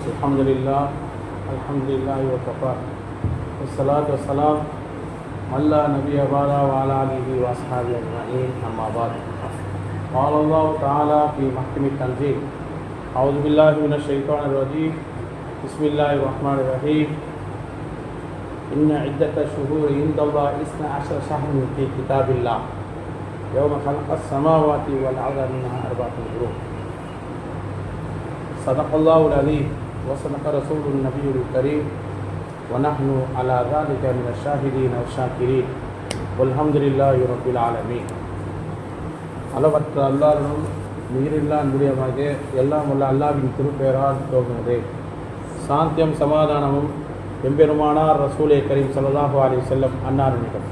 الحمد لله الحمد لله وكفى. والصلاة والسلام لا نبي بعد وعلى آله وأصحابه أجمعين أما بعد. قال الله تعالى في محكم التنزيل أعوذ بالله من الشيطان الرجيم. بسم الله الرحمن الرحيم. إن عدة الشهور عند الله اثنا عشر شهر في كتاب الله. يوم خلق السماوات والأرض منها أربعة حروف صدق الله العليم وصدق رسول النبي الكريم ونحن على ذلك من الشاهدين والشاكرين والحمد لله رب العالمين அளவற்ற அல்லாரும் நீரில்லா அன்புடையமாக எல்லாம் உள்ள அல்லாவின் திருப்பெயரால் தோன்றுகிறது சாந்தியம் சமாதானமும் எம்பெருமானார் ரசூலே கரீம் ஸல்லல்லாஹு அலைஹி செல்லம் அன்னாரினிடம்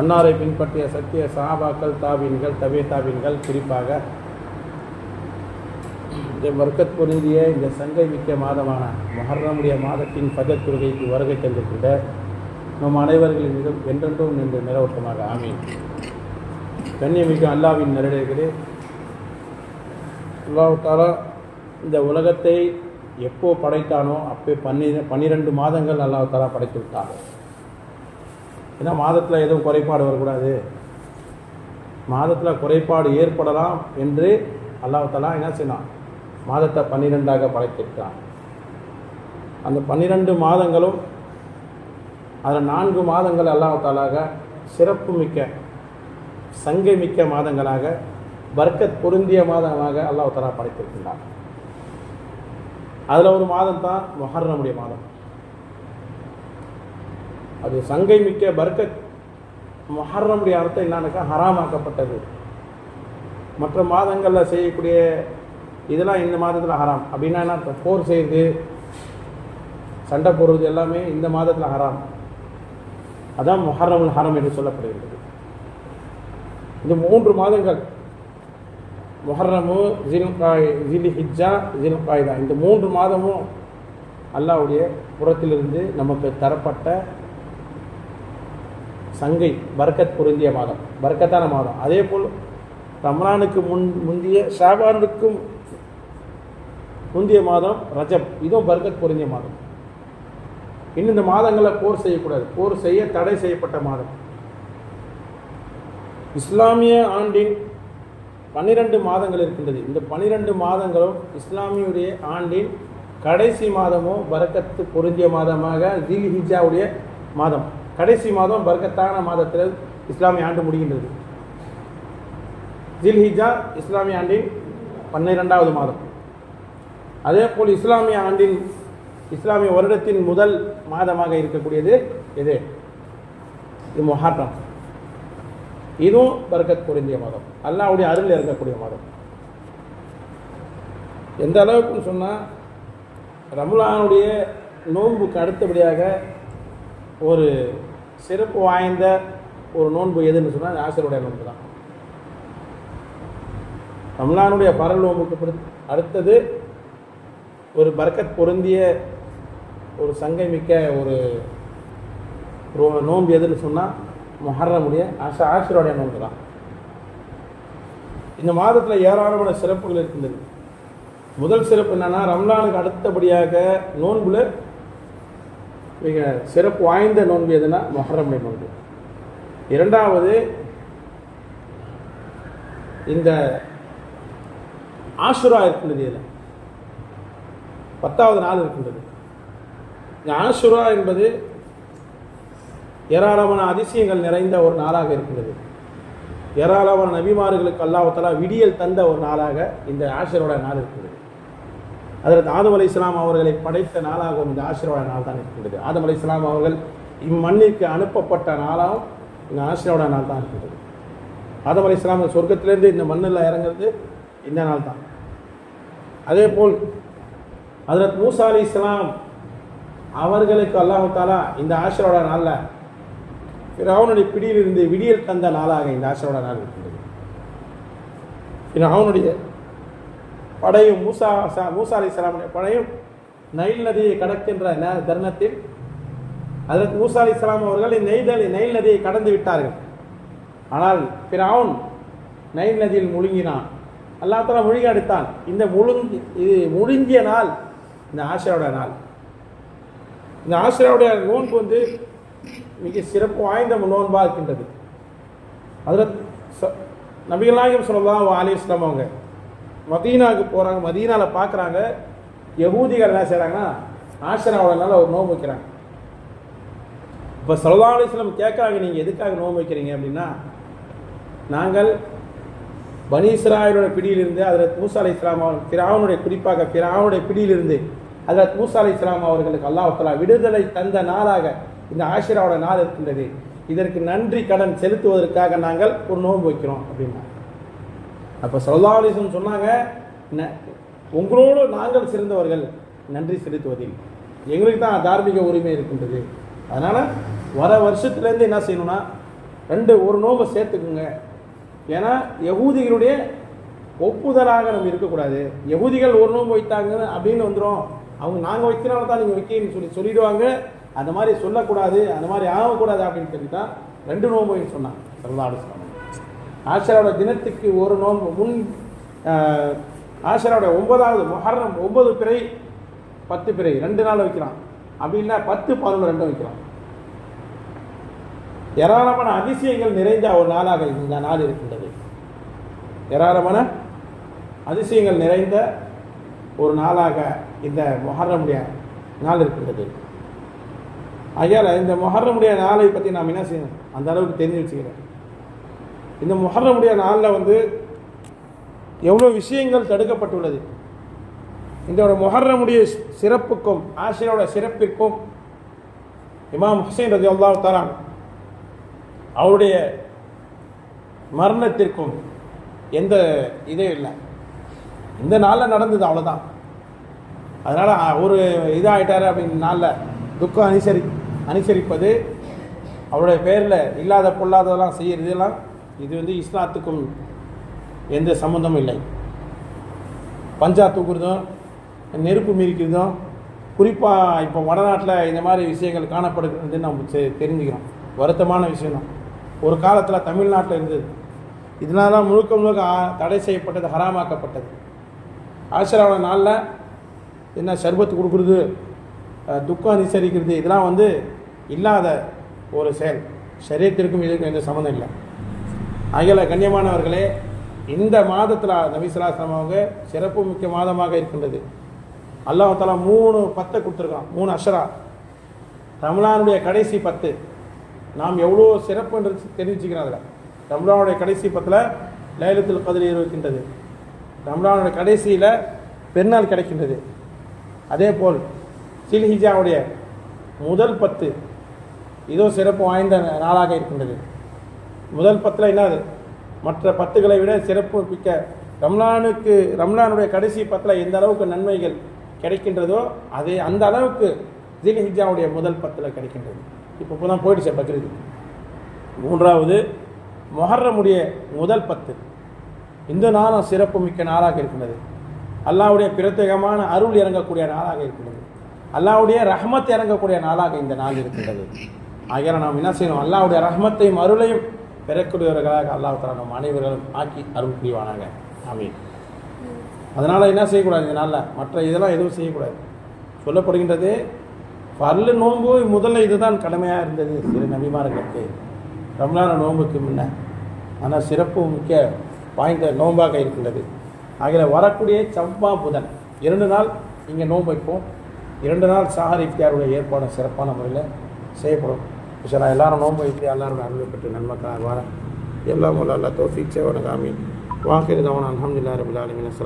அன்னாரை பின்பற்றிய சத்திய சஹாபாக்கள் தாபீன்கள் தபே தாபீன்கள் குறிப்பாக இந்த வர்க்கத் பொருந்திய இந்த சங்கை மிக்க மாதமான மொஹர்ரமுடைய மாதத்தின் பஜத் தொழுகைக்கு வருகை தந்திருக்கின்ற நம் அனைவர்களின் மிகவும் என்றென்றும் நின்று நிலவட்டமாக ஆமீன். கண்ணியமிக்க அல்லாவின் நெருடர்களே அல்லாஹ் இந்த உலகத்தை எப்போ படைத்தானோ அப்போ பன்னிர பன்னிரெண்டு மாதங்கள் அல்லாஹ் படைத்து விட்டாங்க ஏன்னா மாதத்தில் எதுவும் குறைபாடு வரக்கூடாது. மாதத்தில் குறைபாடு ஏற்படலாம் என்று அல்லாஹாலா என்ன செய்யலாம் மாதத்தை பன்னிரெண்டாக படைத்திருக்கிறான். அந்த பன்னிரெண்டு மாதங்களும் அதில் நான்கு மாதங்கள் அல்லாஹாலாக சிறப்பு மிக்க சங்கை மிக்க மாதங்களாக வர்க்கத் பொருந்திய மாதமாக அல்லாஹாலா படைத்திருக்கின்றான். அதில் ஒரு மாதம் தான் மொஹர்ரமுடைய மாதம். அது சங்கை மிக்க பர்க்கத் மொஹர்ரமுடைய அர்த்தம் என்னன்னாக்கா ஹராமாக்கப்பட்டது. மற்ற மாதங்களில் செய்யக்கூடிய இதெல்லாம் இந்த மாதத்தில் ஹராம். அப்படின்னா என்ன போர் செய்யுது சண்டை போடுறது எல்லாமே இந்த மாதத்தில் ஹராம். அதான் மொஹரமுல் ஹரம் என்று சொல்லப்படுகிறது. இந்த மூன்று மாதங்கள். மொஹரமு ஜில்காய் ஜில் ஹிஜ்ஜா ஜில்காய்தா இந்த மூன்று மாதமும் அல்லாவுடைய புறத்திலிருந்து நமக்கு தரப்பட்ட சங்கை பர்க்கத் பொருந்திய மாதம். பர்க்கத்தான மாதம். அதே போல் ரம்லானுக்கு முன் முந்திய ஷாபானுக்கும் முந்தைய மாதம் ரஜப் இதுவும் பர்கத் பொருந்திய மாதம். இன்னும் இந்த மாதங்களில் போர் செய்யக்கூடாது. போர் செய்ய தடை செய்யப்பட்ட மாதம். இஸ்லாமிய ஆண்டின் பன்னிரண்டு மாதங்கள் இருக்கின்றது. இந்த பன்னிரண்டு மாதங்களும் இஸ்லாமியுடைய ஆண்டின் கடைசி மாதமும் பரக்கத்து பொருந்திய மாதமாக ஜில் ஹிஜாவுடைய மாதம். கடைசி மாதம் பரக்கத்தான மாதத்தில் இஸ்லாமிய ஆண்டு முடிகின்றது. ஜில் ஹிஜா இஸ்லாமிய ஆண்டின் பன்னிரெண்டாவது மாதம். அதே போல் இஸ்லாமிய ஆண்டின் இஸ்லாமிய வருடத்தின் முதல் மாதமாக இருக்கக்கூடியது எது? இது மொஹாட்டம் இதுவும் பர்கத் பொருந்திய மாதம். அல்லாவுடைய அருள் இருக்கக்கூடிய மாதம். எந்த அளவுக்குன்னு சொன்னால் ரம்லானுடைய நோன்புக்கு அடுத்தபடியாக ஒரு சிறப்பு வாய்ந்த ஒரு நோன்பு எதுன்னு சொன்னால் ஆசிரியருடைய நோன்பு தான். ரம்லானுடைய பரல் நோன்புக்கு அடுத்தது ஒரு பர்க்கத் பொருந்திய ஒரு சங்கை மிக்க ஒரு நோன்பு எதுன்னு சொன்னால் மொஹர்ரமுடைய ஆஷா ஆஷிரோடைய நோன்பு தான். இந்த மாதத்தில் ஏராளமான சிறப்புகள் இருக்கின்றது. முதல் சிறப்பு என்னன்னா ரம்லானுக்கு அடுத்தபடியாக நோன்புல மிக சிறப்பு வாய்ந்த நோன்பு எதுனா மொஹர்ரமுடைய நோன்பு. இரண்டாவது இந்த ஆசுரா இருக்கின்றது இதில். பத்தாவது நாள் இருக்கின்றது. இந்த ஆஷுரா என்பது ஏராளமான அதிசயங்கள் நிறைந்த ஒரு நாளாக இருக்கின்றது. ஏராளமான நபிமார்களுக்கு அல்லாஹாலா விடியல் தந்த ஒரு நாளாக இந்த ஆஷரோட நாள் இருக்கின்றது. அதில் ஆதம் அலி இஸ்லாம் அவர்களை படைத்த நாளாகவும் இந்த ஆஷரோட நாள் தான் இருக்கின்றது. ஆதம் அலி இஸ்லாம் அவர்கள் இம்மண்ணிற்கு அனுப்பப்பட்ட நாளாகவும் இந்த ஆஷரோட நாள் தான் இருக்கின்றது. ஆதம் அலி இஸ்லாம் சொர்க்கத்திலேருந்து இந்த மண்ணில் இறங்குறது இந்த நாள் தான். அதே போல் அதில் மூசா அலி இஸ்லாம் அவர்களுக்கு அல்லாஹாலா இந்த ஆஷரோட நாளில் ஃபிரௌனுடைய பிடியிலிருந்து விடியல் தந்த நாளாக இந்த ஆஷரோட நாள் இருக்கின்றது. ஃபிரௌனுடைய படையும் மூசா சா- மூசா அலி இஸ்லாமுடைய படையும் நைல் நதியை கடக்கின்ற தருணத்தில் அதற்கு மூசா அலி இஸ்லாம் அவர்கள் இந்த நெய்தல் நைல் நதியை கடந்து விட்டார்கள். ஆனால் ஃபிரௌன் நைல் நதியில் முழுங்கினான். அல்லாஹ் முழுகி அடித்தான் இந்த முழுங்கி இது முழுங்கிய நாள் இந்த ஆசிராவுடைய நாள். இந்த ஆசிராவுடைய நோன்பு வந்து மிக சிறப்பு வாய்ந்த நோன்பாக இருக்கின்றது. அதில் ச நபிகள் நாயகம் சொல்லலாம் அலி இஸ்லாம் அவங்க மதீனாவுக்கு போகிறாங்க மதீனாவில் பார்க்குறாங்க யகூதிகள் என்ன செய்கிறாங்கன்னா ஆசிராவோட நாள் ஒரு நோன்பு வைக்கிறாங்க. இப்போ சல்லா அலிஸ்லாம் கேட்குறாங்க நீங்கள் எதுக்காக நோன்பு வைக்கிறீங்க அப்படின்னா நாங்கள் பனி இஸ்ராயலோட பிடியிலிருந்து அதில் மூசா அலி இஸ்லாம் அவர் பிராவனுடைய குறிப்பாக பிராவனுடைய பிடியிலிருந்து அதில் மூசா அலி இஸ்லாம் அவர்களுக்கு அல்லாஹலா விடுதலை தந்த நாளாக இந்த ஆஷிராவோட நாள் இருக்கின்றது. இதற்கு நன்றி கடன் செலுத்துவதற்காக நாங்கள் ஒரு நோன்பு வைக்கிறோம் அப்படின்னா. அப்போ சல்லா அலிஸ்லம் சொன்னாங்க "ந- உங்களோடு நாங்கள் சிறந்தவர்கள் நன்றி செலுத்துவதில். எங்களுக்கு தான் தார்மீக உரிமை இருக்கின்றது. அதனால் வர வருஷத்துலேருந்து என்ன செய்யணும்னா ரெண்டு ஒரு நோம்பை சேர்த்துக்குங்க. ஏன்னா யகூதிகளுடைய ஒப்புதலாக நம்ம இருக்கக்கூடாது. யகூதிகள் ஒரு நோன்பு வைத்தாங்க அப்படின்னு வந்துடும் அவங்க நாங்கள் வைக்கிறனால தான் நீங்கள் வைக்கணும்னு சொல்லி சொல்லிடுவாங்க. அந்த மாதிரி சொல்லக்கூடாது அந்த மாதிரி ஆகக்கூடாது அப்படின்னு சொல்லி தான் ரெண்டு நோன்பு சொன்னாங்க சல்லா சொன்னாங்க ஆஷராவோட தினத்துக்கு ஒரு நோன்பு முன் ஆஷராவோட ஒன்பதாவது மொஹரம் ஒன்பது பிறை பத்து பிறை ரெண்டு நாள் வைக்கிறான் அப்படின்னா பத்து பதினொன்று ரெண்டும் வைக்கிறான் ஏராளமான அதிசயங்கள் நிறைந்த ஒரு நாளாக இந்த நாள் இருக்கின்றது. ஏராளமான அதிசயங்கள் நிறைந்த ஒரு நாளாக இந்த மொஹர்ரமுடைய நாள் இருக்கின்றது. ஆகையால் இந்த மொஹர்ரமுடைய நாளை பற்றி நாம் என்ன செய்யணும்? அந்த அளவுக்கு தெரிஞ்சு வச்சுக்கிறேன் இந்த மொஹர்ரமுடைய நாளில் வந்து எவ்வளோ விஷயங்கள் தடுக்கப்பட்டுள்ளது. இந்த மொஹர்ரமுடைய சிறப்புக்கும் ஆசிரியரோட சிறப்பிற்கும் இமாம் ஹுசைன் ரஜி அல்லா தரான் அவருடைய மரணத்திற்கும் எந்த இதே இல்லை. இந்த நாளில் நடந்தது அவ்வளோதான் அதனால் ஒரு இதாகிட்டார் அப்படின்னு நாளில் துக்கம் அனுசரி அனுசரிப்பது அவருடைய பேரில் இல்லாத பொல்லாததெல்லாம் செய்கிறதெல்லாம் இது வந்து இஸ்லாத்துக்கும் எந்த சம்மந்தமும் இல்லை. பஞ்சா தூக்குறதும் நெருப்பு மீறிக்கிறதும் குறிப்பாக இப்போ வடநாட்டில் இந்த மாதிரி விஷயங்கள் காணப்படுகிறது நம்ம தெ- தெரிஞ்சுக்கிறோம். வருத்தமான விஷயம் தான் ஒரு காலத்தில் தமிழ்நாட்டில் இருந்தது. இதனால தான் முழுக்க முழுக்க தடை செய்யப்பட்டது ஹராமாக்கப்பட்டது. ஆசிராவோட நாளில் என்ன சர்பத்து கொடுக்குறது துக்கம் அனுசரிக்கிறது இதெல்லாம் வந்து இல்லாத ஒரு செயல். சரீரத்திற்கும் இதுக்கும் எந்த சம்மந்தம் இல்லை. ஆகிய கண்ணியமானவர்களே இந்த மாதத்தில் நபிசுலாசனம் அவங்க சிறப்பு மிக்க மாதமாக இருக்கின்றது. அல்லாஹ் மூணு பத்தை கொடுத்துருக்கான் மூணு அஷரா. ரமலானுடைய கடைசி பத்து. நாம் எவ்வளோ சிறப்புன்றது தெரிவிச்சுக்கிறோம் அதில். ரம்லானுடைய கடைசி பத்தில் லைலத்தில் கதிர் இருக்கின்றது. ரம்லானுடைய கடைசியில் பெருநாள் கிடைக்கின்றது. அதே போல் சில்ஹிஜாவுடைய முதல் பத்து இதோ சிறப்பு வாய்ந்த நாளாக இருக்கின்றது. முதல் பத்தில் என்னது மற்ற பத்துகளை விட சிறப்பு மிக்க ரம்லானுக்கு ரம்லானுடைய கடைசி பத்தில் எந்த அளவுக்கு நன்மைகள் கிடைக்கின்றதோ அதே அந்த அளவுக்கு ஜில்ஹிஜாவுடைய முதல் பத்தில் கிடைக்கின்றது. இப்போ இப்போ தான் போயிடுச்சு பக்ரீது. மூன்றாவது மொஹர்ரமுடைய முதல் பத்து. இந்த நாளும் சிறப்பு மிக்க நாளாக இருக்கின்றது. அல்லாவுடைய பிரத்யேகமான அருள் இறங்கக்கூடிய நாளாக இருக்கின்றது. அல்லாவுடைய ரஹமத் இறங்கக்கூடிய நாளாக இந்த நாள் இருக்கின்றது. ஆகிய நாம் என்ன செய்யணும்? அல்லாவுடைய ரஹமத்தையும் அருளையும் பெறக்கூடியவர்களாக அல்லாஹ் நம் அனைவர்களும் ஆக்கி அருள் புரிவானாங்க ஆமீன். அதனால் என்ன செய்யக்கூடாது இந்த நாளில்? மற்ற இதெல்லாம் எதுவும் செய்யக்கூடாது. சொல்லப்படுகின்றது பல்லு நோன்பு முதல்ல இதுதான் கடமையாக இருந்தது சிறு நபிமார்களுக்கு. ரம்லான நோன்புக்கு முன்ன. ஆனால் சிறப்பு முக்கிய வாய்ந்த நோன்பாக இருக்கின்றது. ஆகிய வரக்கூடிய செவ்வா புதன் இரண்டு நாள் இங்கே நோன்பு வைப்போம். இரண்டு நாள் சாகர் இஃப்தியாருடைய ஏற்பாடு சிறப்பான முறையில் செய்யப்படும். சரி எல்லாரும் நோன்பு வைத்து எல்லாரும் அருள் பெற்று நன்மக்காக வர எல்லாம் அல்லா தோஃபிக் சேவன காமி வாக்கிருதவன் அலமதுல்லா ரபுல்லாலுமின்